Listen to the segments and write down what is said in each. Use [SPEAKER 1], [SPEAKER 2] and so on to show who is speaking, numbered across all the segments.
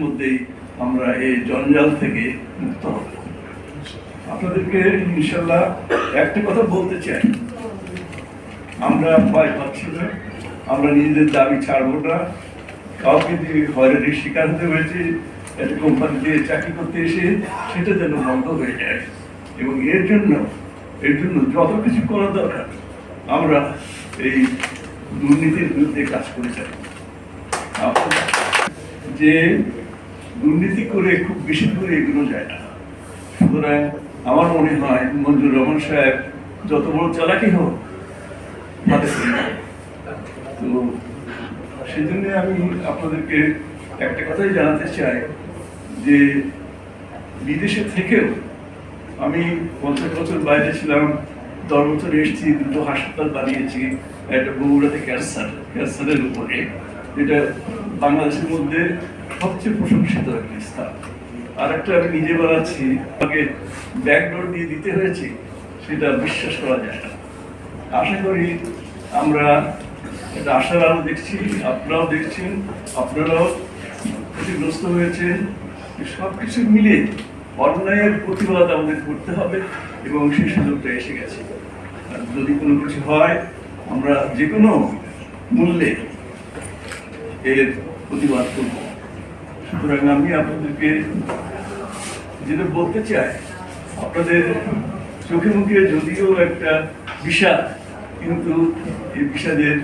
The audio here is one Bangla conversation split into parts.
[SPEAKER 1] মধ্যেই আমরা এই জঞ্জাল থেকে মুক্ত হব। আপনাদেরকে ইনশাল্লাহ একটা কথা বলতে চাই। আমরা ভয় পাচ্ছি না। আমরা নিজেদের দাবি ছাড়বো না। কাউকে যে হয়রানির শিকার হতে হয়েছে, একটা কোম্পানিতে চাকরি করতে এসে সেটা যেন বন্ধ হয়ে যায়। এবং এর জন্য এর জন্য যত কিছু করা দরকার, আমরা এই দুর্নীতির বিরুদ্ধে কাজ করে যাই। যে দুর্নীতি করে খুব বেশি করে এগুলো যায় না সুতরাং আমার মনে হয় মঞ্জুর রহমান সাহেব যত বড় চালাকি হোক। তো সেজন্য আমি আপনাদেরকে একটা কথাই জানাতে চাই যে বিদেশে থেকেও আমি পঞ্চাশ বছর বাইরে ছিলাম, দশ বছর এসেছি, দুটো হাসপাতাল বানিয়েছি, একটা বগুড়াতে ক্যান্সার, ক্যান্সারের উপরে, যেটা বাংলাদেশের মধ্যে সবচেয়ে প্রশংসিত একটা স্থান। আর একটা আমি নিজে বানাচ্ছি, আমাকে ব্যাকডোর দিয়ে দিতে হয়েছে, সেটা বিশ্বাস করা যায় না। আশা করি আমরা এটা আশার আলো দেখছি, আপনারাও দেখছেন, আপনারাও ক্ষতিগ্রস্ত হয়েছেন। সব কিছু মিলে অন্যায়ের প্রতিবাদ আমাদের করতে হবে এবং সেই সুযোগটা এসে গেছে। আর যদি কোনো কিছু হয়, আমরা যে কোনো মূল্যে এর প্রতিবাদ করব। সুতরাং আমি আপনাদেরকে যেটা বলতে চাই, আপনাদের চোখে মুখে যদিও একটা বিষাদ, কিন্তু এই বিষাদের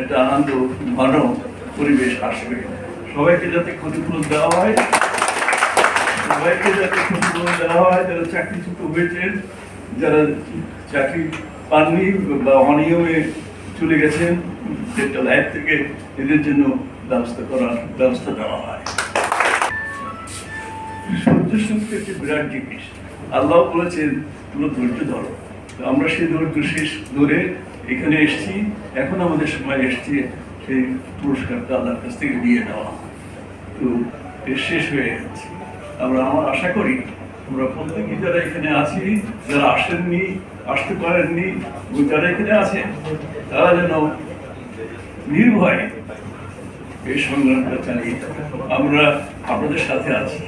[SPEAKER 1] একটা আনন্দ ঘন পরিবেশ আসবে। সবাইকে যাতে ক্ষতিপূরণ দেওয়া হয়, সবাইকে যাতে ক্ষতিপূরণ দেওয়া হয়, যারা চাকরিচ্যুত হয়েছেন, যারা চাকরি পাননি বা অনিয়মে চলে গেছেন একটা লাইফ থেকে এদের জন্য ব্যবস্থা করার, ব্যবস্থা দেওয়া হয়। সহ্য শক্তি একটি বিরাট জিনিস। আল্লাহ বলেছেন তুমি ধৈর্য ধরো। আমরা সেই ধৈর্য শেষ ধরে এখানে এসেছি। এখন আমাদের সময় এসছে সেই পুরস্কারটা আল্লাহর কাছ থেকে দিয়ে দেওয়া তো শেষ হয়ে গেছে আমরা আমার আশা করি, আমরা প্রত্যেকেই যারা এখানে আছি, যারা আসেননি, আসতে পারেননি, এবং যারা এখানে আছেন, তারা যেন নির্ভয়ে এই সংগ্রামটা চালিয়ে আমরা আপনাদের সাথে আছি।